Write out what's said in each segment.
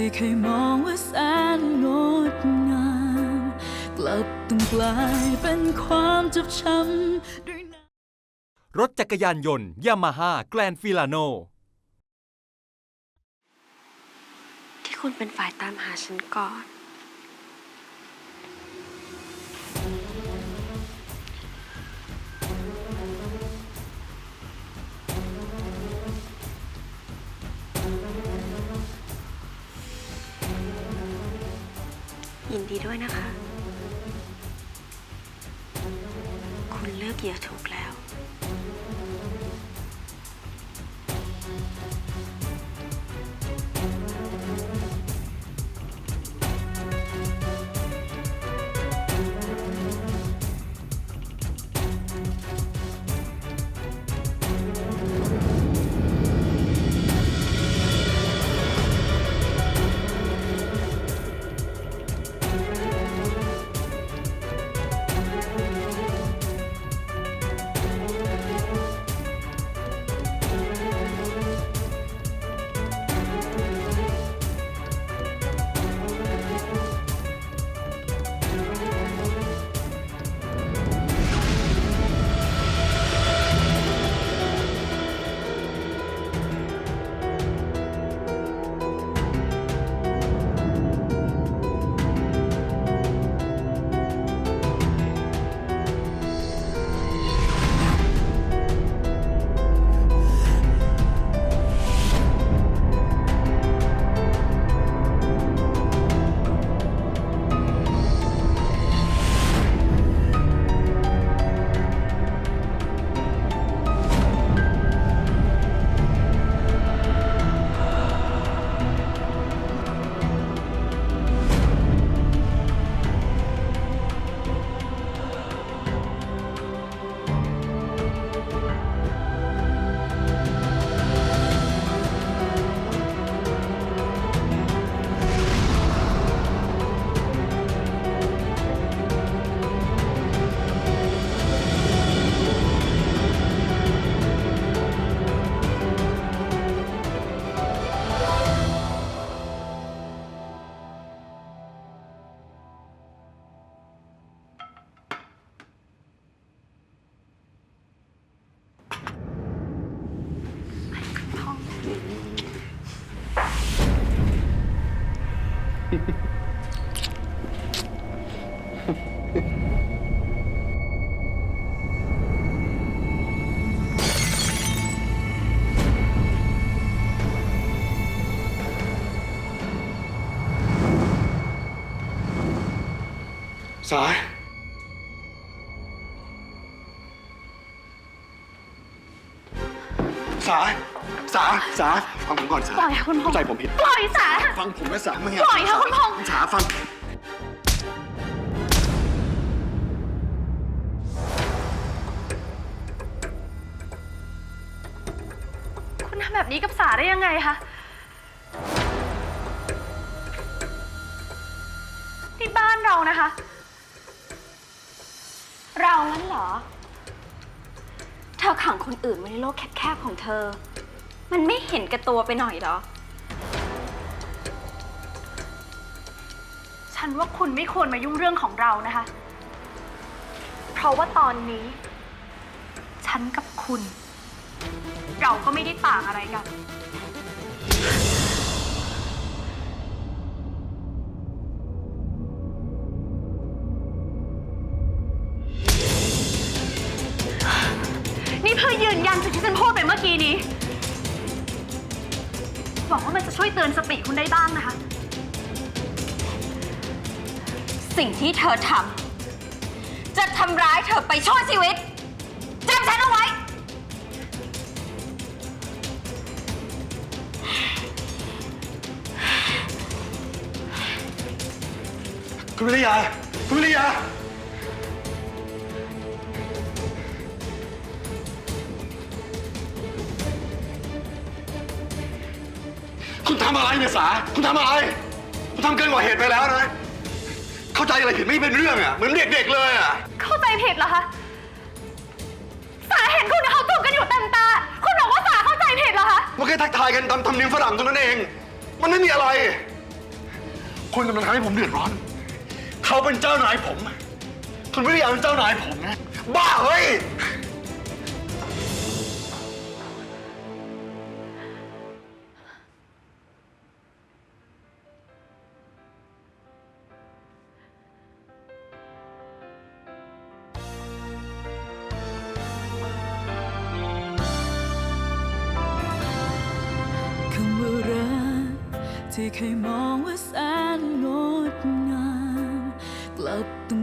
ที่เคยมองว่าแสนงดงาม กลับต้องกลายเป็นความเจ็บช้ำด้วยน้ำรถจักรยานยนต์ยามาฮ่าแกลนฟิลาโน ที่คุณเป็นฝ่ายตามหาฉันก่อน ดีด้วยนะคะ คุณเลือกเหยื่อถูกแล้ว สาย สาย สาสาฟังผมก่อนสาปล่อยค่ะคุณพงษ์เข้าใจผมผิด ปล่อยสา ฟังผมนะสาไม่ปล่อยค่ะคุณพงษ์ สาฟัง นี้กับสาได้ยังไงคะ ที่บ้านเรานะคะ เรางั้นเหรอ เธอขังคนอื่นไว้ในโลกแคบๆของเธอ มันไม่เห็นแก่ตัวไปหน่อยเหรอ ฉันว่าคุณไม่ควรมายุ่งเรื่องของเรานะคะ เพราะว่าตอนนี้ ฉันกับคุณ เราก็ไม่ได้ต่างอะไรกัน นี่เพื่อยืนยันสิ่งที่ฉันพูดไปเมื่อกี้นี้ หวังว่ามันจะช่วยเตือนสติคุณได้บ้างนะคะ สิ่งที่เธอทำจะทำร้ายเธอไปชั่วชีวิตจำฉันเอาไว้ คุณวิริยา คุณวิริยา คุณทำอะไรเนี่ยสา คุณทำอะไร คุณทำเกินกว่าเหตุไปแล้วนะ เข้าใจอะไรผิดไม่เป็นเรื่องอะ เหมือนเด็กๆเลยอะ เข้าใจผิดเหรอคะ สาเห็นคุณกับเขาจูบกันอยู่เต็มตา คุณบอกว่าสาเข้าใจผิดเหรอคะ มันแค่ทักทายกันตามธรรมเนียมฝรั่งเท่านั้นเอง มันไม่มีอะไร คุณกำลังทำให้ผมเดือดร้อน เขาเป็นเจ้านายผม คุณไม่ได้อยาเป็นเจ้านายผมนะ บ้าเฮ้ย คำว่ารักที่เคยมองว่าแสนงดงาม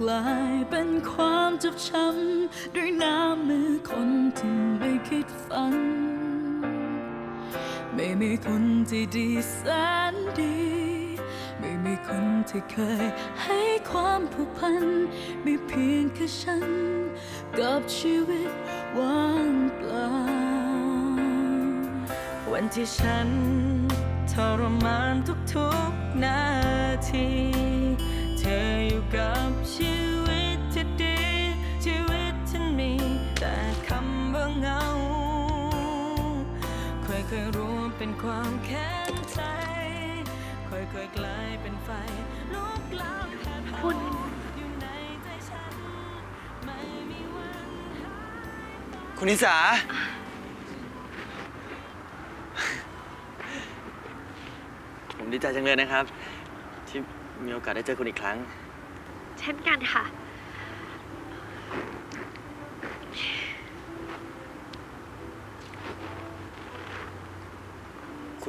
กลายเป็นความเจ็บช้ำด้วยน้ำมือคนที่ไม่คิดฝัน ไม่มีคนที่ดีแสนดี ไม่มีคนที่เคยให้ความผูกพัน มีเพียงแค่ฉัน กับชีวิตว่างเปล่า วันที่ฉันทรมานทุกๆนาที ค่อยๆรวมเป็นความแค้นใจ ค่อยๆกลายเป็นไฟลุกลามแผดเผาคุณอยู่ในใจฉัน ไม่มีวันคุณนิสา ผมดีใจจังเลยนะครับ ที่มีโอกาสได้เจอคุณอีกครั้ง เช่นกันค่ะ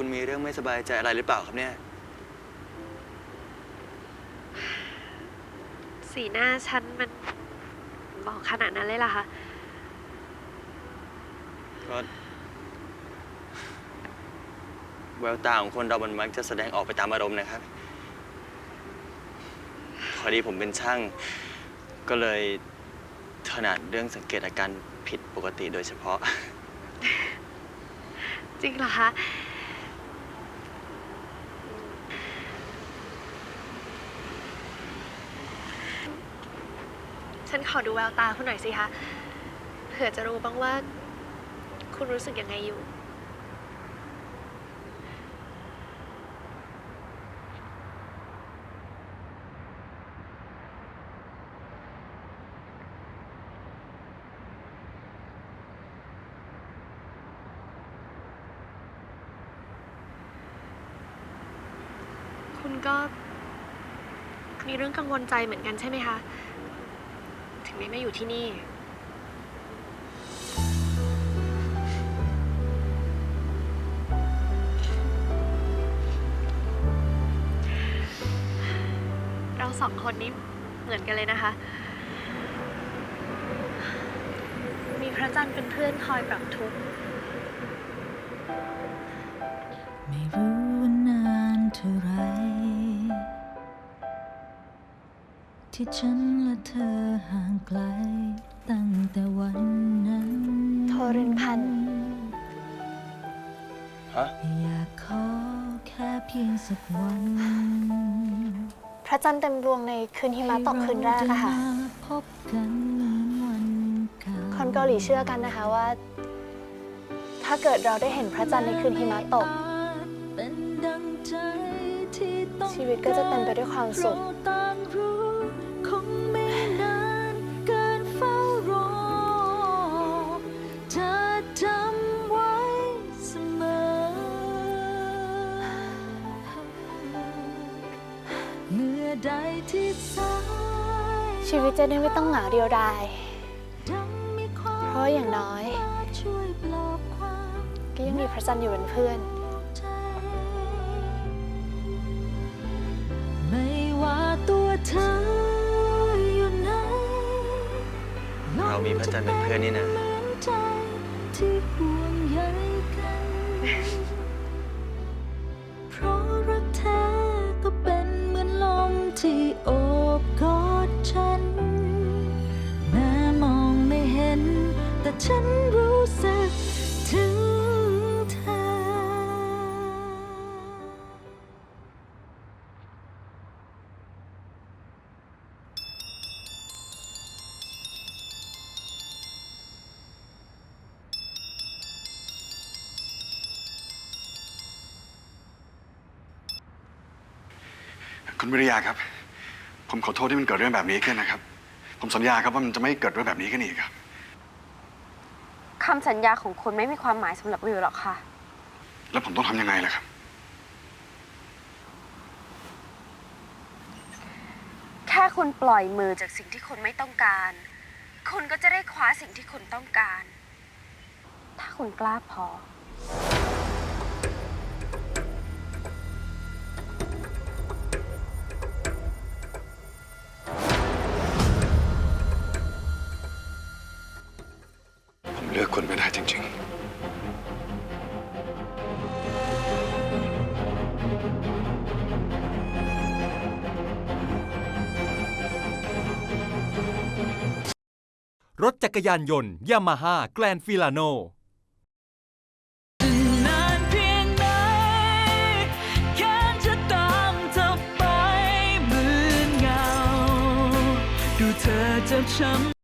คุณมีเรื่องไม่สบายใจอะไรหรือเปล่าครับเนี่ย สีหน้าฉันมันบอกขนาดนั้นเลยล่ะคะก็แววตาของคนเรามันมักจะแสดงออกไปตามอารมณ์นะครับ พอดีผมเป็นช่าง ก็เลยถนัดเรื่องสังเกตอาการผิดปกติโดยเฉพาะ จริงเหรอคะ นขอดูแววตาคุณหน่อยสิคะ เผื่อจะรู้บ้างว่า คุณรู้สึกยังไงอยู่ คุณก็มีเรื่องกังวลใจเหมือนกันใช่ไหมคะ ถึงไม่มาอยู่ที่นี่ เราสองคนนี้เหมือนกันเลยนะคะ มีพระจันทร์เป็นเพื่อนคอยปรับทุกข์ ที่ฉันและเธอห่างไกล ตั้งแต่วันนั้นโทรินพันธ์ฮะอยากขอแค่เพียงสักวัน พระจันทร์เต็มดวงในคืนหิมะตกคืนแรกอะค่ะให้เราได้มาพบกันเหมือนวันเก่าคนเกาหลีเชื่อกันนะคะว่า ถ้าเกิดเราได้เห็นพระจันทร์ในคืนหิมะตกเป็นดังใจที่ต้องชีวิตก็จะเต็มไปด้วยความสุข ใดที่สายชีวิตจะได้ไม่ต้องเหงาเดียวดายดังมีความเพราะอย่างน้อยช่วยปลอบความก็ยังมีพระจันทร์อยู่เป็นเพื่อนใจไม่ว่าตัวเธออยู่ไหนเรามีพระจันทร์เป็นเพื่อนนี่นะเหมือนใจที่ห่วงใยกัน แต่ฉันรู้สึกถึงเธอ คุณวิริยาครับ ผมขอโทษที่มันเกิดเรื่องแบบนี้ขึ้นนะครับ ผมสัญญาครับว่ามันจะไม่เกิดเรื่องแบบนี้ขึ้นอีกครับ คำสัญญาของคุณไม่มีความหมายสำหรับวิวหรอกค่ะ แล้วผมต้องทำยังไงล่ะครับ แค่คุณปล่อยมือจากสิ่งที่คุณไม่ต้องการ คุณก็จะได้คว้าสิ่งที่คุณต้องการ ถ้าคุณกล้าพอ คนไม่ได้จริง ๆรถจักรยานยนต์ยามาฮ่าแกลนฟิลาโนนานเพียงไหนแค่จะตามเธอไปเหมือนเงาดูเธอเจ็บช้ำ